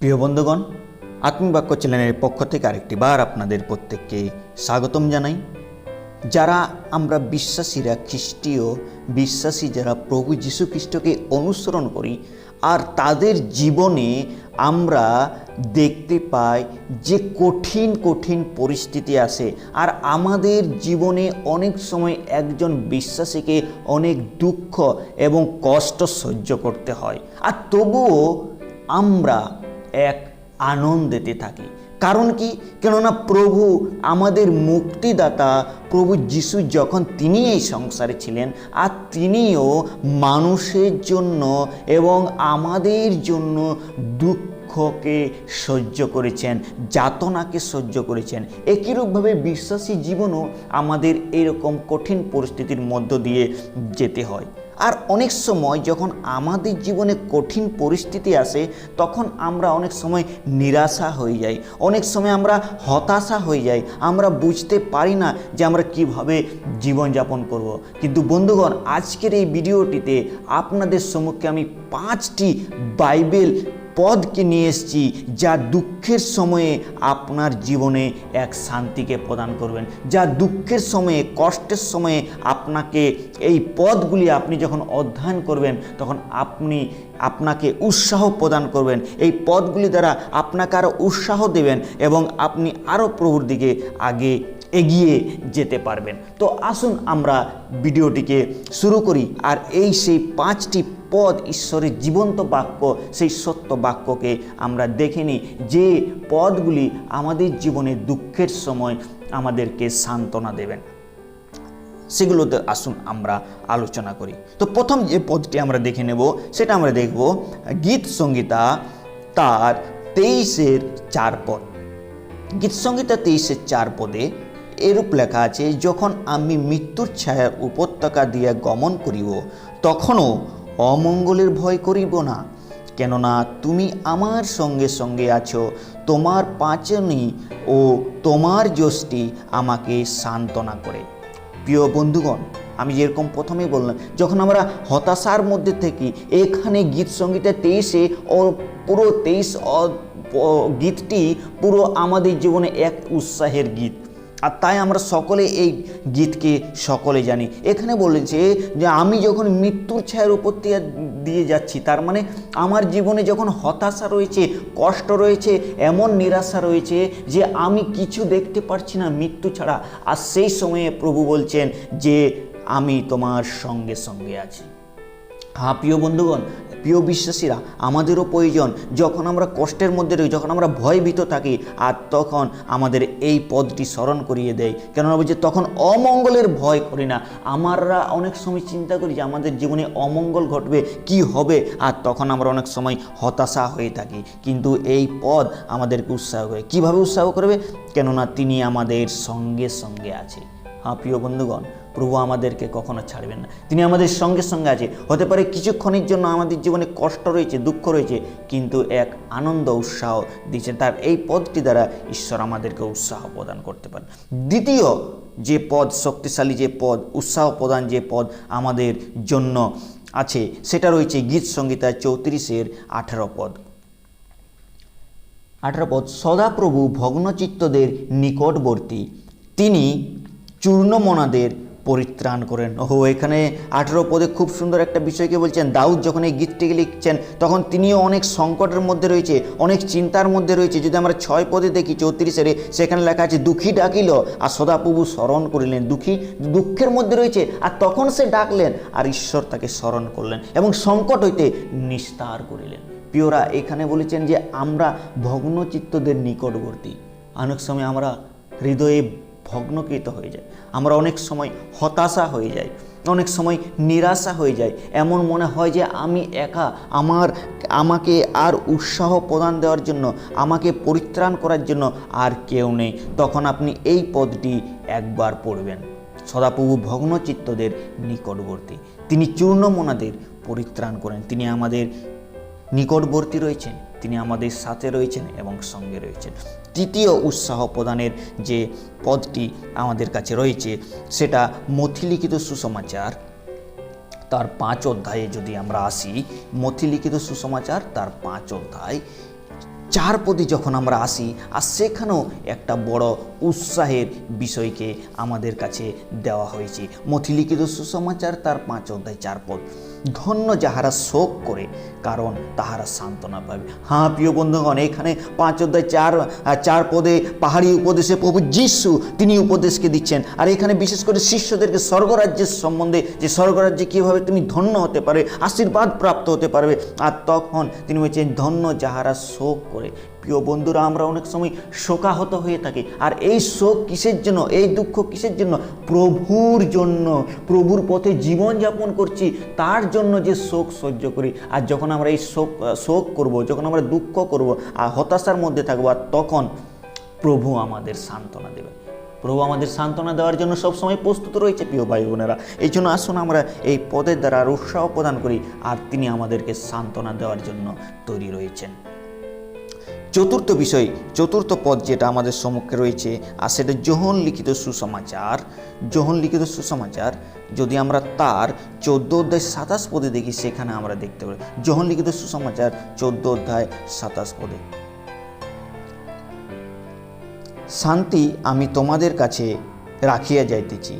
প্রিয় বন্ধুগণ আত্মবাক্য চ্যানেলের পক্ষ থেকে আরেকটি বার আপনাদের প্রত্যেককে স্বাগতম জানাই। যারা আমরা বিশ্বাসীরা খ্রিস্টীয় বিশ্বাসী যারা প্রভু যীশু খ্রিস্টকে অনুসরণ করি, আর তাদের জীবনে আমরা দেখতে পাই যে কঠিন কঠিন পরিস্থিতি আসে আর আমাদের জীবনে অনেক সময় একজন বিশ্বাসীকে অনেক দুঃখ এবং কষ্ট সহ্য করতে হয়। আর তবুও আমরা এক আনন্দেতে থাকি। কারণ কি? কেননা প্রভু আমাদের মুক্তিদাতা, প্রভু যিশু যখন তিনি এই সংসারে ছিলেন আর তিনিও মানুষের জন্য এবং আমাদের জন্য দুঃখকে সহ্য করেছেন, যাতনাকে সহ্য করেছেন। একইরূপভাবে বিশ্বাসী জীবনও আমাদের এরকম কঠিন পরিস্থিতির মধ্য দিয়ে যেতে হয়। আর অনেক সময় যখন আমাদের জীবনে কঠিন পরিস্থিতি আসে, তখন আমরা অনেক সময় নিরাশা হয়ে যাই অনেক সময় আমরা হতাশা হয়ে যাই আমরা বুঝতে পারি না যে আমরা কীভাবে জীবনযাপন করব। কিন্তু বন্ধুগণ, আজকের এই ভিডিওটিতে আপনাদের সম্মুখে আমি পাঁচটি বাইবেল পদকে নিয়ে এসেছি যা দুঃখের সময়ে আপনার জীবনে এক শান্তিকে প্রদান করবেন, যা দুঃখের সময়ে, কষ্টের সময়ে আপনাকে এই পদগুলি আপনি যখন অধ্যয়ন করবেন, তখন আপনি আপনাকে উৎসাহ প্রদান করবেন। এই পদগুলি দ্বারা আপনাকে আরও উৎসাহ দেবেন এবং আপনি আরও প্রভুর দিকে আগে এগিয়ে যেতে পারবেন। তো আসুন আমরা ভিডিওটিকে শুরু করি আর এই সেই পাঁচটি পদ ঈশ্বরের জীবন্ত বাক্য, সেই সত্য বাক্যকে আমরা দেখে নিই। যে পদগুলি আমাদের জীবনে দুঃখের সময় আমাদেরকে সান্ত্বনা দেবেন। সেগুলোতে আসুন আমরা আলোচনা করি। তো প্রথম যে পদটি আমরা দেখে নেব, সেটা আমরা দেখব গীত সংগীতা তার তেইশের চার পদ। গীত সংগীতা তেইশের চার পদে এরূপ লেখা আছে, যখন আমি মৃত্যুর ছায়ার উপত্যকা দিয়া গমন করিব, তখনও অমঙ্গলের ভয় করিব না। কেননা তুমি আমার সঙ্গে সঙ্গে আছো, তোমার পাচনি ও তোমার যষ্টি আমাকে সান্ত্বনা করে। প্রিয় বন্ধুগণ, আমি যেরকম প্রথমেই বললাম, যখন আমরা হতাশার মধ্যে থাকি, এখানে গীত সঙ্গীতে তেইশে পুরো তেইশ গীতটি পুরো আমাদের জীবনে এক উৎসাহের গীত। আর তাই আমরা সকলে এই গীতকে সকলে জানি। এখানে বলেছে যে আমি যখন মৃত্যুর ছায়ার উপর দিয়ে যাচ্ছি, তার মানে আমার জীবনে যখন হতাশা রয়েছে, কষ্ট রয়েছে, এমন নিরাশা রয়েছে যে আমি কিছু দেখতে পারছি না মৃত্যু ছাড়া। আর সেই সময়ে প্রভু বলছেন যে আমি তোমার সঙ্গে সঙ্গে আছি। হ্যাঁ প্রিয় বন্ধুগণ প্রিয় বিশ্বাসীরা, আমাদেরও প্রয়োজন, যখন আমরা কষ্টের মধ্যে রই, যখন আমরা ভয়ভীত থাকি, আর তখন আমাদের এই পদটি স্মরণ করিয়ে দেয়। কেননা বলছে, তখন অমঙ্গলের ভয় করি না। আমরা অনেক সময় চিন্তা করি যে, আমাদের জীবনে অমঙ্গল ঘটবে, কি হবে? আর তখন আমরা অনেক সময় হতাশা হয়ে থাকি। কিন্তু এই পদ আমাদেরকে উৎসাহ করে। কীভাবে উৎসাহ করবে? কেননা তিনি আমাদের সঙ্গে সঙ্গে আছে। প্রিয় বন্ধুগণ, প্রভু আমাদেরকে কখনো ছাড়বেন না। তিনি আমাদের সঙ্গে সঙ্গে আছে। হতে পারে কিছুক্ষণের জন্য আমাদের জীবনে কষ্ট রয়েছে, দুঃখ রয়েছে, কিন্তু এক আনন্দ, উৎসাহ দিয়েছেন। তার এই পদটি দ্বারা ঈশ্বর আমাদেরকে উৎসাহ প্রদান করতে পারেন। দ্বিতীয় যে পদ, শক্তিশালী যে পদ, উৎসাহ প্রদান যে পদ আমাদের জন্য আছে, সেটা রয়েছে গীত সংগীতা চৌত্রিশের আঠারো পদ। আঠারো পদ, সদাপ্রভু ভগ্নচিত্তদের নিকটবর্তী। তিনি চূর্ণমনাদের পরিত্রাণ করেন। ও এখানে আঠেরো পদে খুব সুন্দর একটা বিষয়কে বলছেন, দাউদ যখন এই গীতটিকে লিখছেন, তখন তিনিও অনেক সংকটের মধ্যে রয়েছে, অনেক চিন্তার মধ্যে রয়েছে। যদি আমরা ছয় পদে দেখি, চৌত্রিশের, সেখানে লেখা আছে, দুঃখী ডাকিল আর সদাপ্রভু স্মরণ করিলেন। দুঃখী, দুঃখের মধ্যে রয়েছে, আর তখন সে ডাকলেন আর ঈশ্বর তাকে স্মরণ করলেন এবং সংকট হইতে নিস্তার করিলেন। প্রিয়রা, এখানে বলেছেন যে, আমরা ভগ্নচিত্তদের নিকটবর্তী। অনেক সময় আমরা হৃদয়ে ভগ্নকৃত হয়ে যায় আমরা অনেক সময় হতাশা হয়ে যাই, অনেক সময় নিরাশা হয়ে যায় এমন মনে হয় যে আমি একা, আমার, আমাকে আর উৎসাহ প্রদান দেওয়ার জন্য, আমাকে পরিত্রাণ করার জন্য আর কেউ নেই। তখন আপনি এই পদটি একবার পড়বেন। সদাপ্রভু ভগ্নচিত্তদের নিকটবর্তী। তিনি চূর্ণমনাদের পরিত্রাণ করেন। তিনি আমাদের নিকটবর্তী রয়েছেন। তিনি আমাদের সাথে রয়েছেন এবং সঙ্গে রয়েছেন। তৃতীয় উৎসাহ প্রদানের যে পদটি আমাদের কাছে রয়েছে, সেটা মথিলিখিত সুসমাচার। তার পাঁচ অধ্যায়ে যদি আমরা আসি, মথিলিখিত সুসমাচার তার পাঁচ অধ্যায়। চার পদে যখন আমরা আসি, আর সেখানেও একটা বড় উৎসাহের বিষয়কে আমাদের কাছে দেওয়া হয়েছে। মথিলিখিত সুসমাচার তার পাঁচ অধ্যায় চার পদ। ধন্য যাহারা শোক করে, কারণ তাহারা সান্ত্বনা পাবে। হ্যাঁ প্রিয় বন্ধুগণ, এখানে পাঁচ অধ্যায় চার চার পদে পাহাড়ি উপদেশে প্রভু যিশু তিনি উপদেশকে দিচ্ছেন। আর এখানে বিশেষ করে শিষ্যদেরকে স্বর্গরাজ্যের সম্বন্ধে, যে স্বর্গরাজ্যে কীভাবে তুমি ধন্য হতে পারবে, আশীর্বাদ প্রাপ্ত হতে পারবে, আর তখন তিনি বলছেন, ধন্য যাহারা শোক করে প্রিয় বন্ধুরা, আমরা অনেক সময় শোকাহত হয়ে থাকি। আর এই শোক কিসের জন্য, এই দুঃখ কিসের জন্য? প্রভুর জন্য, প্রভুর পথে জীবনযাপন করছি, তার জন্য যে শোক সহ্য করি। আর যখন আমরা এই শোক শোক করব, যখন আমরা দুঃখ করব, আর হতাশার মধ্যে থাকব, আর তখন প্রভু আমাদের সান্ত্বনা দেবে। প্রভু আমাদের সান্ত্বনা দেওয়ার জন্য সবসময় প্রস্তুত রয়েছে, প্রিয় ভাই বোনেরা এই জন্য আসুন আমরা এই পদের দ্বারা উৎসাহ প্রদান করি, আর তিনি আমাদেরকে সান্ত্বনা দেওয়ার জন্য তৈরি রয়েছেন। চতুর্থ বিষয়, চতুর্থ পদ যেটা আমাদের সম্মুখে রয়েছে, আর সেটা যোহন লিখিত সুসমাচার। যোহন লিখিত সুসমাচার, যদি আমরা তার চোদ্দ অধ্যায় সাতাশ পদে দেখি, সেখানে আমরা দেখতে পারি। যোহন লিখিত সুসমাচার চোদ্দ অধ্যায় সাতাশ পদে। শান্তি আমি তোমাদের কাছে রাখিয়া যাইতেছি।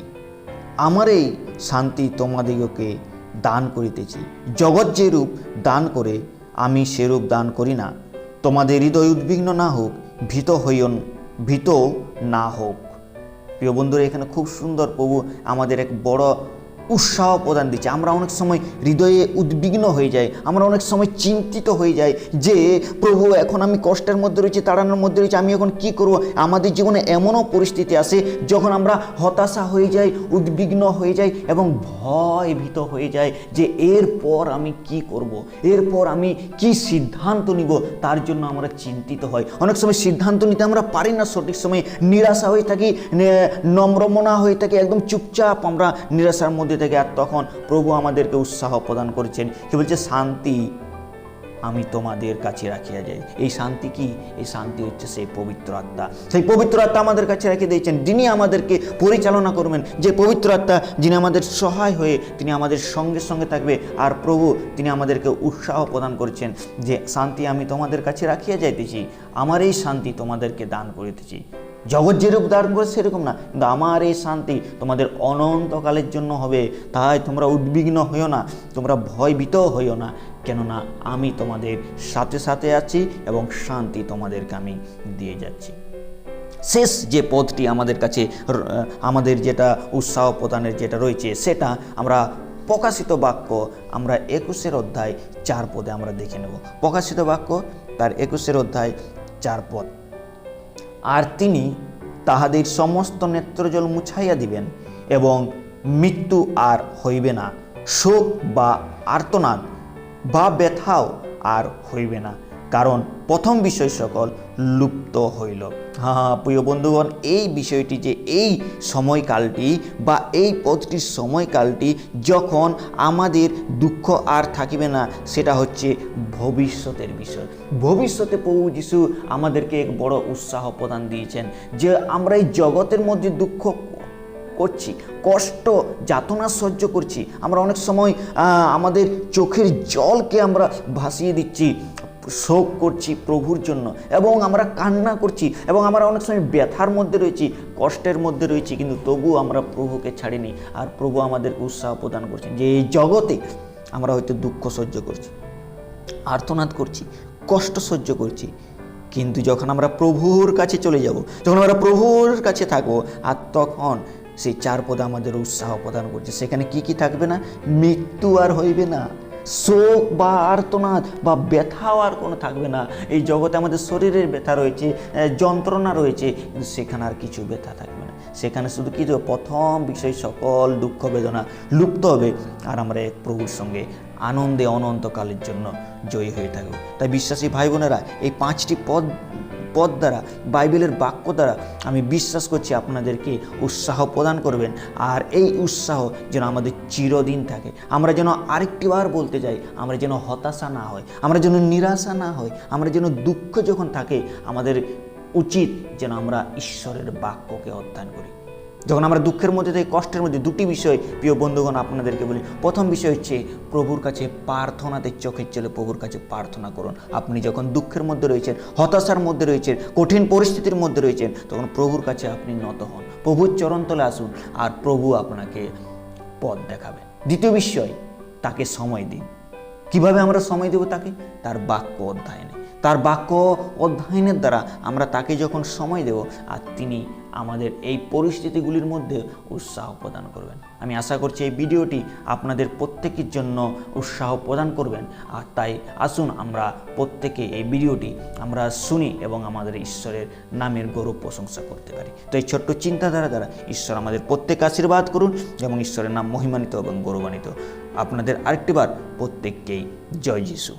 আমার এই শান্তি তোমাদিগকে দান করিতেছি। জগৎ যেরূপ দান করে, আমি সেরূপ দান করি না। তোমাদের হৃদয় উদ্বিগ্ন না হোক, ভীত হইও, ভীত না হোক। প্রিয় বন্ধুরা, এখানে খুব সুন্দর প্রভু আমাদের এক বড় উৎসাহ প্রদান দিচ্ছে। আমরা অনেক সময় হৃদয়ে উদ্বিগ্ন হয়ে যাই, আমরা অনেক সময় চিন্তিত হয়ে যাই যে, প্রভু, এখন আমি কষ্টের মধ্যে রয়েছি, তাড়ানোর মধ্যে রয়েছি, আমি এখন কি করব? আমাদের জীবনে এমনও পরিস্থিতি আসে, যখন আমরা হতাশা হয়ে যাই, উদ্বিগ্ন হয়ে যাই এবং ভয় ভীত হয়ে যায় যে, এরপর আমি কি করব। এরপর আমি কি সিদ্ধান্ত নিব? তার জন্য আমরা চিন্তিত হই। অনেক সময় সিদ্ধান্ত নিতে আমরা পারি না সঠিক সময়ে, নিরাশা হয়ে থাকি নম্রমনা হয়ে থাকি, একদম চুপচাপ আমরা নিরাশার মধ্যে থেকে আর তখন প্রভু আমাদেরকে উৎসাহ প্রদান করেছেন। কি বলছে, শান্তি আমি তোমাদের কাছে রাখিয়া যাই। এই শান্তি কি? এই শান্তি হচ্ছে সেই পবিত্র আত্মা। সেই পবিত্র আত্মা আমাদের কাছে রেখে দিয়েছেন। যিনি আমাদেরকে পরিচালনা করবেন, যে পবিত্র আত্মা যিনি আমাদের সহায় হয়ে তিনি আমাদের সঙ্গে সঙ্গে থাকবে, আর প্রভু তিনি আমাদেরকে উৎসাহ প্রদান করছেন যে, শান্তি আমি তোমাদের কাছে রাখিয়া যাইতেছি। আমার এই শান্তি তোমাদেরকে দান করিতেছি। জগৎ যেরূপ দান করে সেরকম না। কিন্তু আমার এই শান্তি তোমাদের অনন্তকালের জন্য হবে। তাই তোমরা উদ্বিগ্ন হইও না, তোমরা ভয়ভীত হইও না। কেননা আমি তোমাদের সাথে সাথে আছি এবং শান্তি তোমাদেরকে আমি দিয়ে যাচ্ছি। শেষ যে পদটি আমাদের কাছে, আমাদের যেটা উৎসাহ প্রদানের যেটা রয়েছে, সেটা আমরা প্রকাশিত বাক্য আমরা একুশের অধ্যায় চার পদে আমরা দেখে নেব। প্রকাশিত বাক্য তার একুশের অধ্যায় চার পদ। আর তিনি তাহাদের সমস্ত নেত্রজল মুছাইয়া দিবেন এবং মৃত্যু আর হইবে না, শোক বা আর্তনাদ বা ব্যথাও আর হইবে না। কারণ প্রথম বিষয় সকল লুপ্ত হইল। হ্যাঁ প্রিয় বন্ধুগণ, এই বিষয়টি যে এই সময়কালটি বা এই পদটির সময়কালটি যখন আমাদের দুঃখ আর থাকিবে না, সেটা হচ্ছে ভবিষ্যতের বিষয়। ভবিষ্যতে প্রভু যিশু আমাদেরকে এক বড় উৎসাহ প্রদান দিয়েছেন যে আমরা এই জগতের মধ্যে দুঃখ করছি, কষ্ট, যাতনা সহ্য করছি। আমরা অনেক সময় আমাদের চোখের জলকে আমরা ভাসিয়ে দিচ্ছি। শোক করছি প্রভুর জন্য এবং আমরা কান্না করছি এবং আমরা অনেক সময় ব্যথার মধ্যে রয়েছি, কষ্টের মধ্যে রয়েছি, কিন্তু তবু আমরা প্রভুকে ছাড়িনি আর প্রভু আমাদেরকে উৎসাহ প্রদান করছেন যে এই জগতে আমরা হয়তো দুঃখ সহ্য করছি, আর্তনাদ করছি, কষ্ট সহ্য করছি, কিন্তু যখন আমরা প্রভুর কাছে চলে যাব, যখন আমরা প্রভুর কাছে থাকব, আর তখন সেই চার পদে আমাদের উৎসাহ প্রদান করছে। সেখানে কি কি থাকবে না? মৃত্যু আর হইবে না। শোক বা আর্তনাদ বা ব্যথাও আর কোনো থাকবে না। এই জগতে আমাদের শরীরের ব্যথা রয়েছে যন্ত্রণা রয়েছে, কিন্তু সেখানে আর কিছু ব্যথা থাকবে না। সেখানে শুধু কি? প্রথম বিষয় সকল দুঃখ বেদনা লুপ্ত হবে আর আমরা এক প্রভুর সঙ্গে আনন্দে অনন্তকালের জন্য জয়ী হয়ে থাকব। তাই বিশ্বাসী ভাই বোনেরা, এই পাঁচটি পদ পদ দ্বারা, বাইবেলের বাক্য দ্বারা আমি বিশ্বাস করছি আপনাদেরকে উৎসাহ প্রদান করবেন। আর এই উৎসাহ যেন আমাদের চিরদিন থাকে। আমরা যেন আরেকটিবার বলতে যাই, আমরা যেন হতাশা না হয়, আমরা যেন নিরাশা না হয়, আমরা যেন দুঃখ যখন থাকে, আমাদের উচিত যেন আমরা ঈশ্বরের বাক্যকে অধ্যয়ন করি। যখন আমরা দুঃখের মধ্যে থেকে, কষ্টের মধ্যে, দুটি বিষয় প্রিয় বন্ধুগণ আপনাদেরকে বলি। প্রথম বিষয় হচ্ছে, প্রভুর কাছে প্রার্থনাতে চোখের চলে প্রভুর কাছে প্রার্থনা করুন। আপনি যখন দুঃখের মধ্যে রয়েছেন, হতাশার মধ্যে রয়েছেন, কঠিন পরিস্থিতির মধ্যে রয়েছেন, তখন প্রভুর কাছে আপনি নত হন। প্রভুর চরণতলে আসুন আর প্রভু আপনাকে পথ দেখাবেন দ্বিতীয় বিষয়, তাকে সময় দিন। কীভাবে আমরা সময় দেব তাকে? তার বাক্য অধ্যয়নে। তার বাক্য অধ্যয়নের দ্বারা আমরা তাকে যখন সময় দেব, আর তিনি আমাদের এই পরিস্থিতিগুলির মধ্যে উৎসাহ প্রদান করবেন। আমি আশা করছি এই ভিডিওটি আপনাদের প্রত্যেকের জন্য উৎসাহ প্রদান করবেন। আর তাই আসুন আমরা প্রত্যেকে এই ভিডিওটি আমরা শুনি এবং আমাদের ঈশ্বরের নামের গৌরব প্রশংসা করতে পারি। তো এই ছোট্ট চিন্তাধারা দ্বারা ঈশ্বর আমাদের প্রত্যেক আশীর্বাদ করুন এবং ঈশ্বরের নাম মহিমানিত এবং গৌরবান্বিত। আপনাদের আরেকটিবার প্রত্যেককেই জয় যিশু।